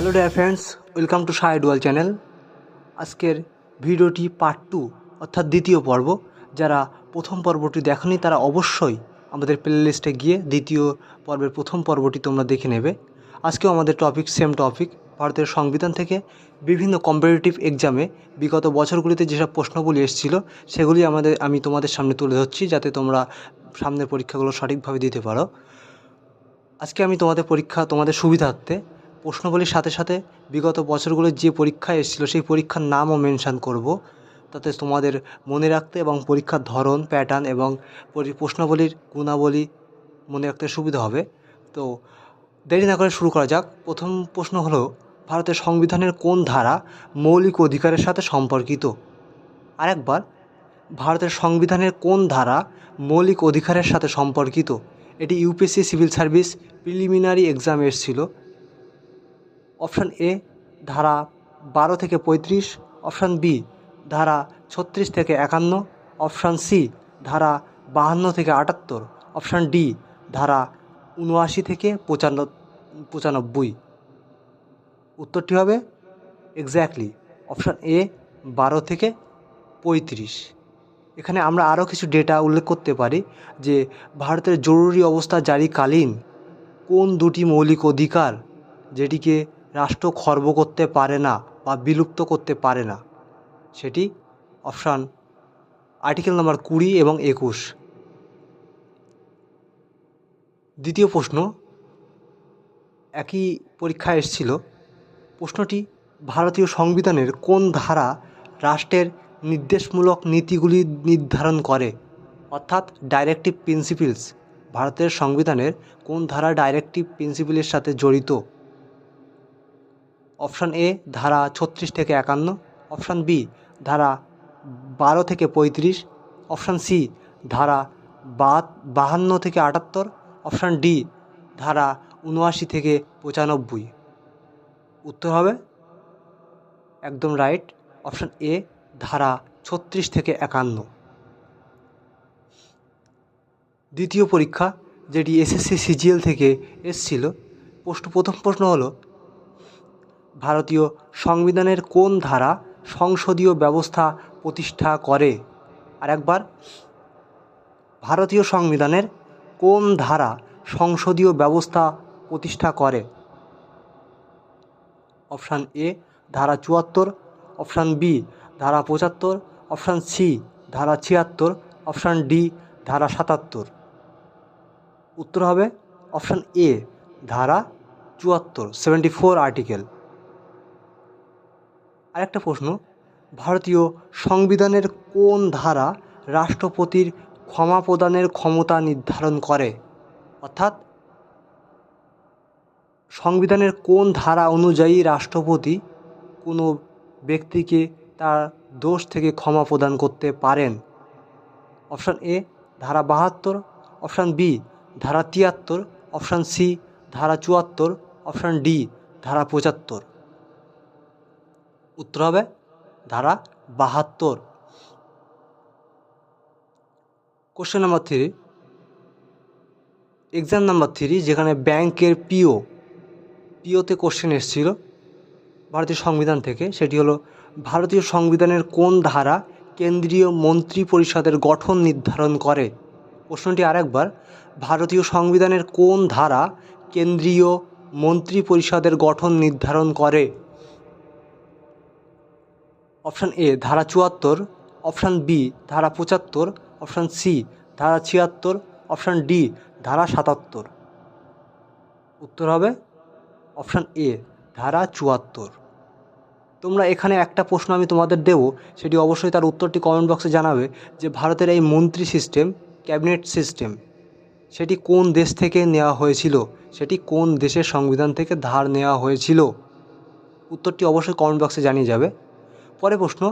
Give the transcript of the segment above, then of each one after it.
Hello dear friends welcome to শাহেডওয়াল channel আজকের ভিডিওটি part two অর্থাৎ দ্বিতীয় পর্ব। যারা প্রথম পর্বটি দেখনি, তারা অবশ্যই আমাদের প্লে লিস্টে গিয়ে দ্বিতীয় পর্বের প্রথম পর্বটি তোমরা দেখে নেবে। আজকেও আমাদের টপিক সেম টপিক ভারতের সংবিধান থেকে বিভিন্ন কম্পিটিটিভ এক্সামে বিগত বছরগুলিতে যেসব প্রশ্নগুলি এসেছিল, সেগুলি আমাদের, আমি তোমাদের সামনে তুলে ধরছি, যাতে তোমরা সামনের পরীক্ষাগুলো সঠিকভাবে দিতে পারো। আজকে আমি তোমাদের পরীক্ষা, তোমাদের সুবিধার্থে প্রশ্নগুলির সাথে সাথে বিগত বছরগুলোর যে পরীক্ষা এসেছিল, সেই পরীক্ষার নামও মেনশান করব। তাতে তোমাদের মনে রাখতে এবং পরীক্ষার ধরন প্যাটার্ন এবং পরি- প্রশ্নাবলীর গুণাবলী মনে রাখতে সুবিধা হবে। তো দেরি না করে শুরু করা যাক। প্রথম প্রশ্ন হলো, ভারতের সংবিধানের কোন ধারা মৌলিক অধিকারের সাথে সম্পর্কিত? আরেকবার, ভারতের সংবিধানের কোন ধারা মৌলিক অধিকারের সাথে সম্পর্কিত? এটি UPSC civil service preliminary exam এসেছিল। অপশান এ, ধারা বারো থেকে পঁয়ত্রিশ, অপশান বি, ধারা ছত্রিশ থেকে একান্ন, অপশান সি, ধারা বাহান্ন থেকে আটাত্তর, অপশান ডি, ধারা উনআশি থেকে পঁচান্ন, পঁচানব্বই। উত্তরটি হবে এক্স্যাক্টলি অপশান এ, বারো থেকে পঁয়ত্রিশ। এখানে আমরা আরও কিছু ডেটা উল্লেখ করতে পারি যে ভারতের জরুরি অবস্থা জারিকালীন কোন দুটি মৌলিক অধিকার যেটিকে রাষ্ট্র খর্ব করতে পারে না বা বিলুপ্ত করতে পারে না। সেটি অপশান আর্টিকেল নাম্বার কুড়ি এবং একুশ। দ্বিতীয় প্রশ্ন, একই পরীক্ষায় এসেছিল, প্রশ্নটি ভারতীয় সংবিধানের কোন ধারা রাষ্ট্রের নির্দেশমূলক নীতিগুলি নির্ধারণ করে? অর্থাৎ ডাইরেক্টিভ প্রিন্সিপিলস ভারতের সংবিধানের কোন ধারা ডাইরেক্টিভ প্রিন্সিপিলের সাথে জড়িত? অপশান এ ধারা ছত্রিশ থেকে একান্ন, অপশান বি ধারা বারো থেকে পঁয়ত্রিশ, অপশান সি ধারা বাহান্ন থেকে আটাত্তর, অপশান ডি ধারা উনআশি থেকে পঁচানব্বই। উত্তর হবে? একদম রাইট। অপশান এ ধারা ছত্রিশ থেকে একান্ন। দ্বিতীয় পরীক্ষা, যেটি এসএসসি সিজিএল থেকে এসছিল, প্রশ্ন, প্রথম প্রশ্ন হলো ভারতীয় সংবিধানের কোন ধারা সংসদীয় ব্যবস্থা প্রতিষ্ঠা করে? আর একবার, ভারতীয় সংবিধানের কোন ধারা সংসদীয় ব্যবস্থা প্রতিষ্ঠা করে? অপশান এ, ধারা চুয়াত্তর। অপশান বি, ধারা পঁচাত্তর। অপশান সি, ধারা ছিয়াত্তর। অপশান ডি, ধারা সাতাত্তর। উত্তর হবে অপশান এ, ধারা চুয়াত্তর সেভেন্টি ফোর আর্টিকেল আরেকটা প্রশ্ন, ভারতীয় সংবিধানের কোন ধারা রাষ্ট্রপতির ক্ষমা প্রদানের ক্ষমতা নির্ধারণ করে? অর্থাৎ, সংবিধানের কোন ধারা অনুযায়ী রাষ্ট্রপতি কোনো ব্যক্তিকে তার দোষ থেকে ক্ষমা প্রদান করতে পারেন? অপশান এ, ধারা বাহাত্তর। অপশান বি, ধারা তিয়াত্তর। অপশান সি, ধারা চুয়াত্তর। অপশান ডি, ধারা পঁচাত্তর। উত্তর হবে ধারা বাহাত্তর। Question number three exam number three যেখানে ব্যাংকের পিও পিওতে কোশ্চেন এসেছিল ভারতীয় সংবিধান থেকে, সেটি হলো ভারতীয় সংবিধানের কোন ধারা কেন্দ্রীয় মন্ত্রী পরিষদের গঠন নির্ধারণ করে? প্রশ্নটি আরেকবার, ভারতীয় সংবিধানের কোন ধারা কেন্দ্রীয় মন্ত্রী পরিষদের গঠন নির্ধারণ করে? অপশান এ ধারা চুয়াত্তর, অপশান বি ধারা পঁচাত্তর, অপশান সি ধারা ছিয়াত্তর, অপশান ডি ধারা সাতাত্তর। উত্তর হবে অপশান এ ধারা চুয়াত্তর। তোমরা এখানে একটা প্রশ্ন আমি তোমাদের দেবো, সেটি অবশ্যই তার উত্তরটি কমেন্ট বক্সে জানাবে যে ভারতের এই মন্ত্রী সিস্টেম ক্যাবিনেট সিস্টেম সেটি কোন দেশ থেকে নেওয়া হয়েছিল? সেটি কোন দেশের সংবিধান থেকে ধার নেওয়া হয়েছিল? উত্তরটি অবশ্যই কমেন্ট বক্সে জানিয়ে যাবে। পরে প্রশ্ন,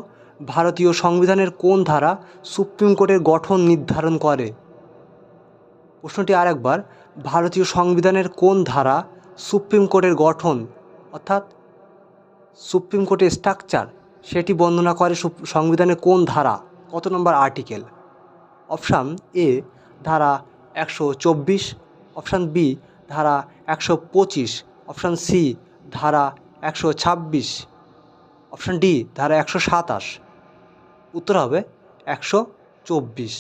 ভারতীয় সংবিধানের কোন ধারা সুপ্রিম কোর্টের গঠন নির্ধারণ করে? প্রশ্নটি আরেকবার, ভারতীয় সংবিধানের কোন ধারা সুপ্রিম কোর্টের গঠন, অর্থাৎ সুপ্রিম কোর্টের স্ট্রাকচার সেটি বর্ণনা করে সংবিধানের কোন ধারা? কত নম্বর আর্টিকেল অপশান এ ধারা একশো চব্বিশ অপশান বি ধারা একশো পঁচিশ অপশান সি ধারা একশো ছাব্বিশ। অপশান ডি, ধারা একশো সাতাশ। উত্তর হবে একশো চব্বিশ।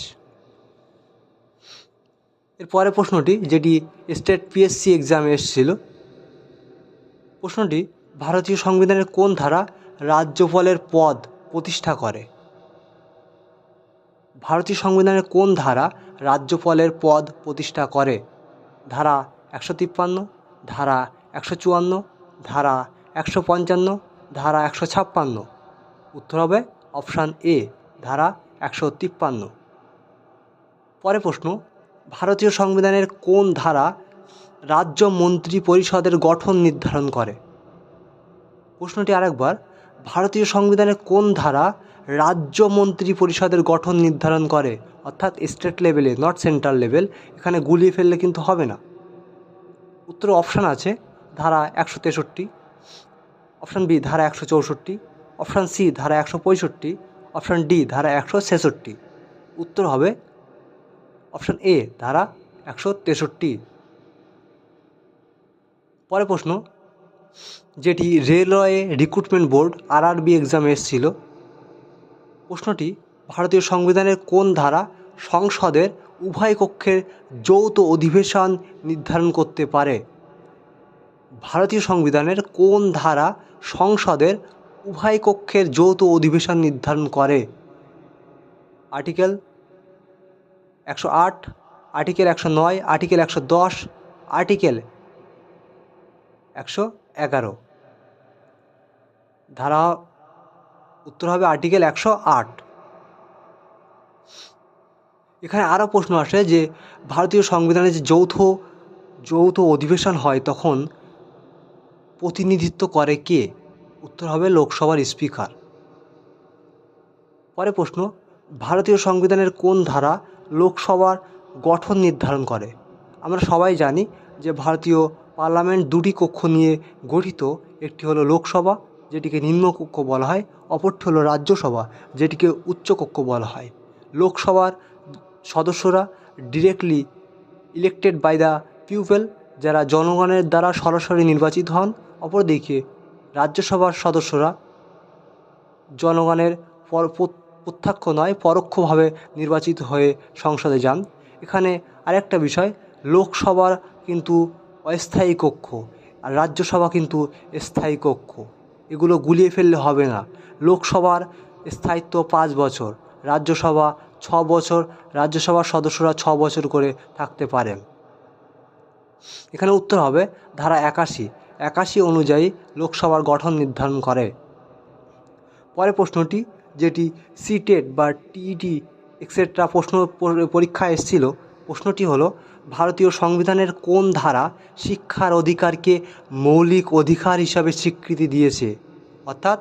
এর পরের প্রশ্নটি, যেটি স্টেট পিএসসি এক্সামে এসেছিল, প্রশ্নটি, ভারতীয় সংবিধানের কোন ধারা রাজ্যপালের পদ প্রতিষ্ঠা করে? ভারতীয় সংবিধানের কোন ধারা রাজ্যপালের পদ প্রতিষ্ঠা করে? ধারা একশো তিপ্পান্ন, ধারা একশো চুয়ান্ন, ধারা একশো পঞ্চান্ন ধারা একশো ছাপ্পান্ন। উত্তর হবে অপশান এ, ধারা একশো তিপ্পান্ন। পরে প্রশ্ন, ভারতীয় সংবিধানের কোন ধারা রাজ্য মন্ত্রী পরিষদের গঠন নির্ধারণ করে? প্রশ্নটি আরেকবার, ভারতীয় সংবিধানের কোন ধারা রাজ্য মন্ত্রী পরিষদের গঠন নির্ধারণ করে? অর্থাৎ স্টেট লেভেলে নট সেন্ট্রাল লেভেল, এখানে গুলিয়ে ফেললে কিন্তু হবে না। উত্তর অপশান আছে, ধারা একশো তেষট্টি। অপশান বি, ধারা একশো চৌষট্টি, অপশান সি, ধারা একশো পঁয়ষট্টি, অপশান ডি, ধারা একশো ছেষট্টি। উত্তর হবে অপশান এ, ধারা একশো তেষট্টি। পরে প্রশ্ন, যেটি রেলওয়ে রিক্রুটমেন্ট বোর্ড আরআরবি এক্সামে এসেছিল, প্রশ্নটি ভারতীয় সংবিধানের কোন ধারা সংসদের উভয় কক্ষের যৌথ অধিবেশন নির্ধারণ করতে পারে? ভারতীয় সংবিধানের কোন ধারা সংসদের উভয় কক্ষের যৌথ অধিবেশন নির্ধারণ করে? আর্টিকেল একশো আট, আর্টিকেল একশো নয়, আর্টিকেল একশো দশ, আর্টিকেল একশো এগারো। ধারা উত্তর হবে আর্টিকেল একশো আট। এখানে আরও প্রশ্ন আসে যে, ভারতীয় সংবিধানে যে যৌথ যৌথ অধিবেশন হয় তখন প্রতিনিধিত্ব করে কে? উত্তর হবে লোকসভার স্পিকার। পরে প্রশ্ন, ভারতীয় সংবিধানের কোন ধারা লোকসভার গঠন নির্ধারণ করে? আমরা সবাই জানি যে ভারতীয় পার্লামেন্ট দুটি কক্ষ নিয়ে গঠিত। একটি হলো লোকসভা, যেটিকে নিম্নকক্ষ বলা হয়, অপরটি হলো রাজ্যসভা, যেটিকে উচ্চকক্ষ বলা হয়। লোকসভার সদস্যরা directly elected by the people যারা জনগণের দ্বারা সরাসরি নির্বাচিত হন অপরদিকে রাজ্যসভার সদস্যরা জনগণের পর প্রত্যক্ষ নয়, পরোক্ষভাবে নির্বাচিত হয়ে সংসদে যান। এখানে আরেকটা বিষয়, লোকসভার কিন্তু অস্থায়ী কক্ষ আর রাজ্যসভা কিন্তু স্থায়ী কক্ষ। এগুলো গুলিয়ে ফেললে হবে না। লোকসভার স্থায়িত্ব পাঁচ বছর, রাজ্যসভা ছ বছর, রাজ্যসভার সদস্যরা ছ বছর করে থাকতে পারেন। এখানে উত্তর হবে, ধারা একাশি একাশি অনুযায়ী লোকসভার গঠন নির্ধারণ করে। পরে প্রশ্নটি, যেটি সিটেট বা টিইটি এক্সেট্রা প্রশ্ন পরীক্ষা এসেছিল, প্রশ্নটি হলো, ভারতীয় সংবিধানের কোন ধারা শিক্ষার অধিকারকে মৌলিক অধিকার হিসাবে স্বীকৃতি দিয়েছে? অর্থাৎ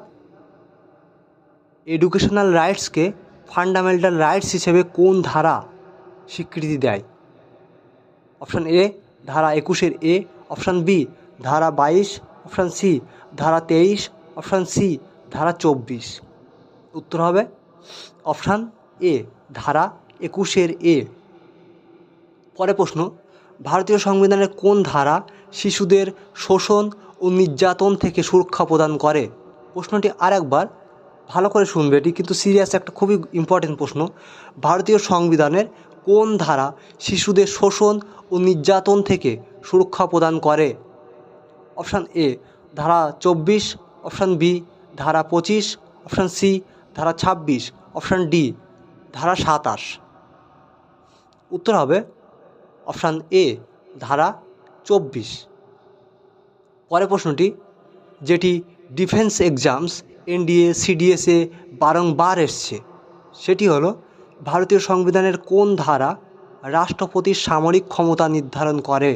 এডুকেশনাল রাইটসকে ফান্ডামেন্টাল রাইটস হিসেবে কোন ধারা স্বীকৃতি দেয়? অপশান এ ধারা একুশের এ অপশান বি ধারা বাইশ, অপশান সি, ধারা তেইশ, অপশান সি, ধারা চব্বিশ। উত্তর হবে অপশান এ, ধারা একুশের এ। পরে প্রশ্ন, ভারতীয় সংবিধানের কোন ধারা শিশুদের শোষণ ও নির্যাতন থেকে সুরক্ষা প্রদান করে? প্রশ্নটি আরেকবার ভালো করে শুনবে, এটি কিন্তু সিরিয়াস একটা খুবই ইম্পর্টেন্ট প্রশ্ন। ভারতীয় সংবিধানের কোন ধারা শিশুদের শোষণ ও নির্যাতন থেকে সুরক্ষা প্রদান করে? অপশান এ ধারা চব্বিশ, অপশান বি ধারা পঁচিশ, অপশান সি ধারা ছাব্বিশ, অপশান ডি ধারা সাতাশ। উত্তর হবে অপশান এ ধারা চব্বিশ। পরের প্রশ্নটি, যেটি ডিফেন্স এক্সামস এনডিএ সিডিএসে বারংবার এসছে, সেটি হলো ভারতীয় সংবিধানের কোন ধারা রাষ্ট্রপতির সামরিক ক্ষমতা নির্ধারণ করে?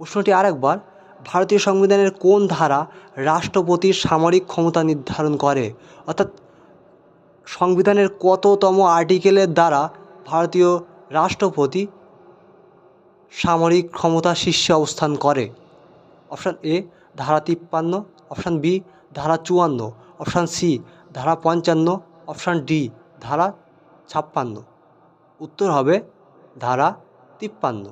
প্রশ্নটি আরেকবার, ভারতীয় সংবিধানের কোন ধারা রাষ্ট্রপতির সামরিক ক্ষমতা নির্ধারণ করে? অর্থাৎ সংবিধানের কততম আর্টিকেলের দ্বারা ভারতীয় রাষ্ট্রপতি সামরিক ক্ষমতা শীর্ষে অবস্থান করে? অপশান এ, ধারা তিপ্পান্ন, অপশান বি, ধারা চুয়ান্ন, অপশান সি, ধারা পঞ্চান্ন, অপশান ডি, ধারা ছাপ্পান্ন। উত্তর হবে ধারা তিপ্পান্ন।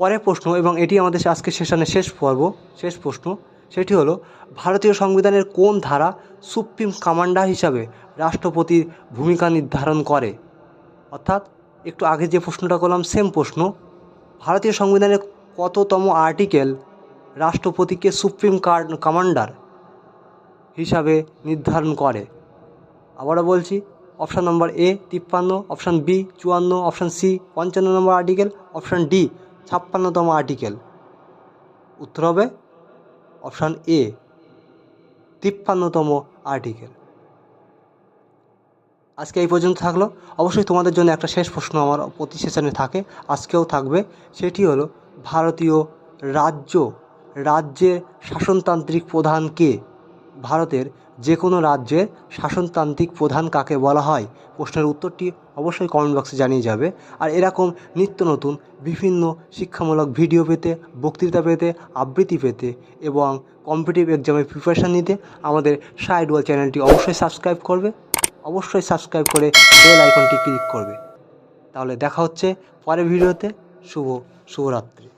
পরের প্রশ্ন, এবং এটি আমাদের আজকে সেশনের শেষ পর্ব, শেষ প্রশ্ন, সেটি হলো, ভারতীয় সংবিধানের কোন ধারা সুপ্রিম কমান্ডার হিসাবে রাষ্ট্রপতির ভূমিকা নির্ধারণ করে? অর্থাৎ, একটু আগে যে প্রশ্নটা করলাম সেম প্রশ্ন, ভারতীয় সংবিধানের কততম আর্টিকেল রাষ্ট্রপতিকে সুপ্রিম কমান্ডার হিসাবে নির্ধারণ করে? আবারও বলছি অপশান নম্বর এ তিপ্পান্ন অপশান বি চুয়ান্ন অপশান সি পঞ্চান্ন নম্বর আর্টিকেল অপশান ডি ছাপ্পান্নতম আর্টিকেল। উত্তর হবে অপশান এ, তিপ্পান্নতম আর্টিকেল। আজকে এই পর্যন্ত থাকল। অবশ্যই তোমাদের জন্য একটা শেষ প্রশ্ন আমার প্রতি সেশনে থাকে, আজকেও থাকবে। সেটি হলো, ভারতীয় রাজ্য, রাজ্যের শাসনতান্ত্রিক প্রধান কে? ভারতের যে কোনো রাজ্যের শাসনতান্ত্রিক প্রধান কাকে বলা হয়? প্রশ্নের উত্তরটি অবশ্যই কমেন্ট বক্সে জানিয়ে যাবে। আর এরকম নিত্য নতুন, বিভিন্ন শিক্ষামূলক ভিডিও পেতে, বক্তৃতা পেতে, আবৃত্তি পেতে এবং কম্পিটিভ এক্সামের প্রিপারেশান নিতে আমাদের সাইড ওয়াল চ্যানেলটি অবশ্যই সাবস্ক্রাইব করবে। অবশ্যই সাবস্ক্রাইব করে বেল আইকনটি ক্লিক করবে। তাহলে দেখা হচ্ছে পরের ভিডিওতে শুভ শুভরাত্রি।